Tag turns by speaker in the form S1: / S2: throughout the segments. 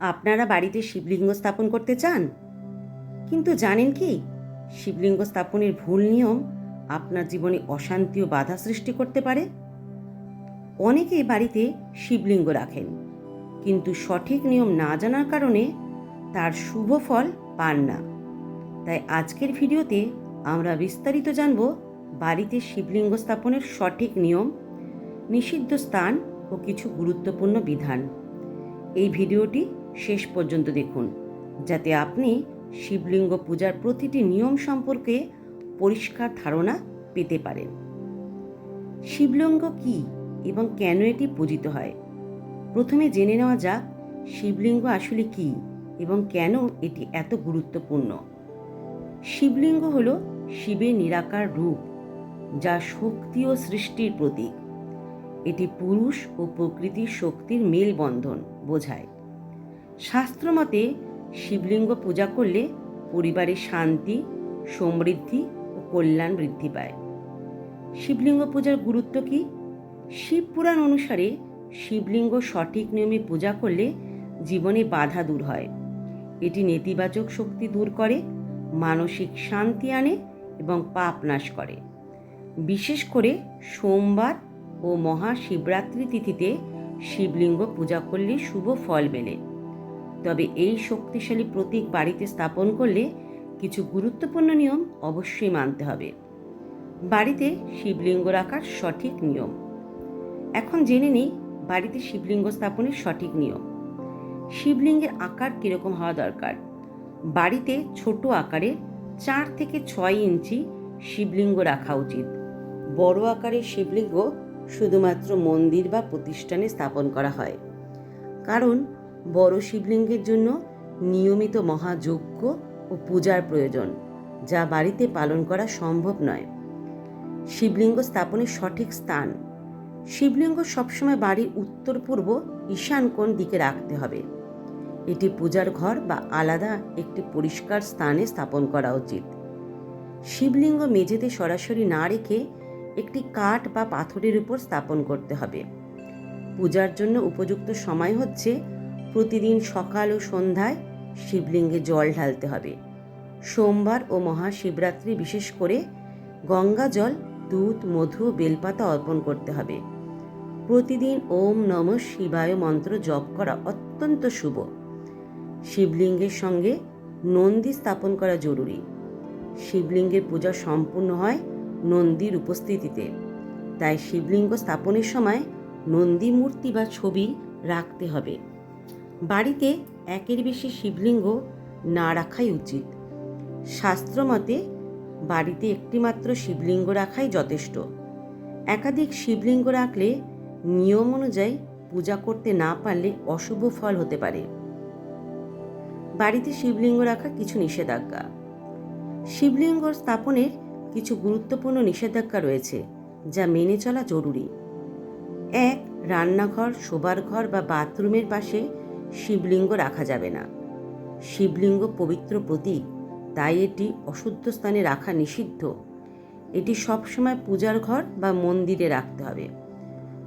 S1: আপনারা বাড়িতে শিবলিঙ্গ স্থাপন করতে চান? কিন্তু জানেন কি? শিবলিঙ্গ স্থাপনের ভুল নিয়ম আপনার জীবনে অশান্তি ও বাধা সৃষ্টি করতে পারে। অনেকে বাড়িতে শিবলিঙ্গ রাখেন, কিন্তু সঠিক নিয়ম না জানার কারণে তার শুভ ফল পান না। তাই আজকের ভিডিওতে আমরা বিস্তারিত জানব বাড়িতে শিবলিঙ্গ স্থাপনের সঠিক নিয়ম, নিষিদ্ধ স্থান ও কিছু গুরুত্বপূর্ণ বিধান। এই ভিডিওটি শেষ পর্যন্ত দেখুন, যাতে আপনি শিবলিঙ্গ পূজার প্রতিটি নিয়ম সম্পর্কে পরিষ্কার ধারণা পেতে পারেন। শিবলিঙ্গ কি এবং কেন এটি পূজিত হয়? প্রথমে জেনে নেওয়া যাক শিবলিঙ্গ আসলে কি এবং কেন এটি এত গুরুত্বপূর্ণ। শিবলিঙ্গ হল শিবের নিরাকার রূপ, যা শক্তি ও সৃষ্টির প্রতীক। এটি পুরুষ ও প্রকৃতির শক্তির মেলবন্ধন। বোঝায়। শাস্ত্রমতে শিবলিঙ্গ পূজা করলে পরিবারে শান্তি, সমৃদ্ধি ও কল্যাণ বৃদ্ধি পায়। শিবলিঙ্গ পূজার গুরুত্ব কি? শিব পুরাণ অনুসারে শিবলিঙ্গ সঠিক নিয়মে পূজা করলে জীবনে বাধা দূর হয়। এটি নেতিবাচক শক্তি দূর করে, মানসিক শান্তি আনে এবং পাপ নাশ করে। বিশেষ করে সোমবার ও মহাশিবরাত্রি তিথিতে শিবলিঙ্গ পূজা করলে শুভ ফল মেলে। তবে এই শক্তিশালী প্রতীক বাড়িতে স্থাপন করলে কিছু গুরুত্বপূর্ণ নিয়ম অবশ্যই মানতে হবে। বাড়িতে শিবলিঙ্গ রাখার সঠিক নিয়ম। এখন জেনে নিই বাড়িতে শিবলিঙ্গ স্থাপনের সঠিক নিয়ম। শিবলিঙ্গের আকার কীরকম হওয়া দরকার? বাড়িতে ছোট আকারে চার থেকে ছয় ইঞ্চি শিবলিঙ্গ রাখা উচিত। বড় আকারের শিবলিঙ্গ শুধুমাত্র মন্দির বা প্রতিষ্ঠানে স্থাপন করা হয়। কারণ বড় শিবলিঙ্গের জন্য নিয়মিত মহাযজ্ঞ ও পূজার প্রয়োজন, যা বাড়িতে পালন করা সম্ভব নয়। শিবলিঙ্গ স্থাপনের সঠিক স্থান। শিবলিঙ্গ সবসময় বাড়ির উত্তর পূর্ব ঈশান কোণ দিকে রাখতে হবে। এটি পূজার ঘর বা আলাদা একটি পরিষ্কার স্থানে স্থাপন করা উচিত। শিবলিঙ্গ মেঝেতে সরাসরি না রেখে একটি কাঠ বা পাথরের উপর স্থাপন করতে হবে। পূজার জন্য উপযুক্ত সময় হচ্ছে প্রতিদিন সকাল ও সন্ধ্যায় শিবলিঙ্গে জল ঢালতে হবে। সোমবার ও মহাশিবরাত্রি বিশেষ করে গঙ্গা জল, দুধ, মধু, বেলপাতা অর্পণ করতে হবে। প্রতিদিন ওম নম শিবায় মন্ত্র জপ করা অত্যন্ত শুভ। শিবলিঙ্গের সঙ্গে নন্দী স্থাপন করা জরুরি। শিবলিঙ্গের পূজা সম্পূর্ণ হয় নন্দীর উপস্থিতিতে। তাই শিবলিঙ্গ স্থাপনের সময় নন্দী মূর্তি বা ছবি রাখতে হবে। বাড়িতে একের বেশি শিবলিঙ্গ না রাখাই উচিত। শাস্ত্রমতে বাড়িতে একটিমাত্র শিবলিঙ্গ রাখাই যথেষ্ট। একাধিক শিবলিঙ্গ রাখলে নিয়ম অনুযায়ী পূজা করতে না পারলে অশুভ ফল হতে পারে। বাড়িতে শিবলিঙ্গ রাখা কিছু নিষেধাজ্ঞা। শিবলিঙ্গ স্থাপনের কিছু গুরুত্বপূর্ণ নিষেধাজ্ঞা রয়েছে, যা মেনে চলা জরুরি। এক, রান্নাঘর শোবার ঘর বা বাথরুমের পাশে শিবলিঙ্গ রাখা যাবে না। শিবলিঙ্গ পবিত্র প্রতীক, তাই এটি অশুদ্ধ স্থানে রাখা নিষিদ্ধ। এটি সবসময় পূজার ঘর বা মন্দিরে রাখতে হবে।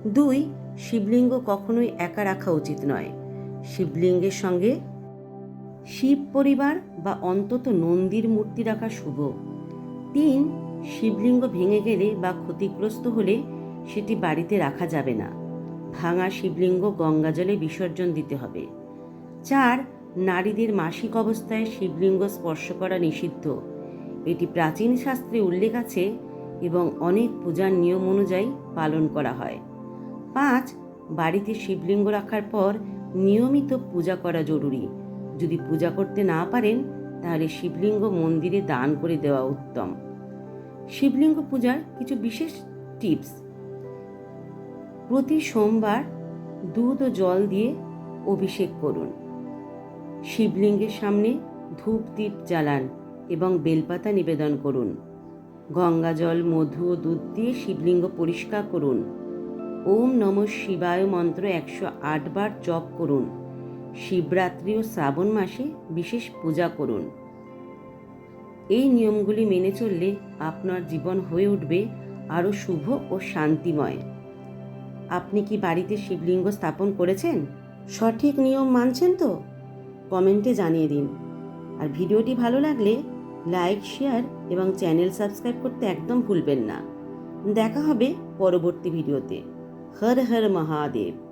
S1: দুই, শিবলিঙ্গ কখনোই একা রাখা উচিত নয়। শিবলিঙ্গের সঙ্গে শিব পরিবার বা অন্তত নন্দীর মূর্তি রাখা শুভ। তিন শিবলিঙ্গ ভেঙে গেলে বা ক্ষতিগ্রস্ত হলে সেটি বাড়িতে রাখা যাবে না। ভাঙা শিবলিঙ্গ গঙ্গাজলে বিসর্জন দিতে হবে। চার, নারীদের মাসিক অবস্থায় শিবলিঙ্গ স্পর্শ করা নিষিদ্ধ। এটি প্রাচীন শাস্ত্রে উল্লেখ আছে এবং অনেক পূজার নিয়ম অনুযায়ী পালন করা হয়। পাঁচ, বাড়িতে শিবলিঙ্গ রাখার পর নিয়মিত পূজা করা জরুরি। যদি পূজা করতে না পারেন তাহলে শিবলিঙ্গ মন্দিরে দান করে দেওয়া উত্তম। শিবলিঙ্গ পূজার কিছু বিশেষ টিপস। প্রতি সোমবার দুধ ও জল দিয়ে অভিষেক করুন। শিবলিঙ্গের সামনে ধূপ দ্বীপ জ্বালান এবং বেলপাতা নিবেদন করুন। গঙ্গা জল, মধু ও দুধ দিয়ে শিবলিঙ্গ পরিষ্কার করুন। ওম নম শিবায় মন্ত্র একশো আট বার জপ করুন। শিবরাত্রি ও শ্রাবণ মাসে বিশেষ পূজা করুন। এই নিয়মগুলি মেনে চললে আপনার জীবন হয়ে উঠবে আরও শুভ ও শান্তিময়। আপনি কি বাড়িতে শিবলিঙ্গ স্থাপন করেছেন? সঠিক নিয়ম মানছেন তো? কমেন্টে জানিয়ে দিন। আর ভিডিওটি ভালো লাগলে লাইক, শেয়ার এবং চ্যানেল সাবস্ক্রাইব করতে একদম ভুলবেন না। দেখা হবে পরবর্তী ভিডিওতে। হর হর মহাদেব।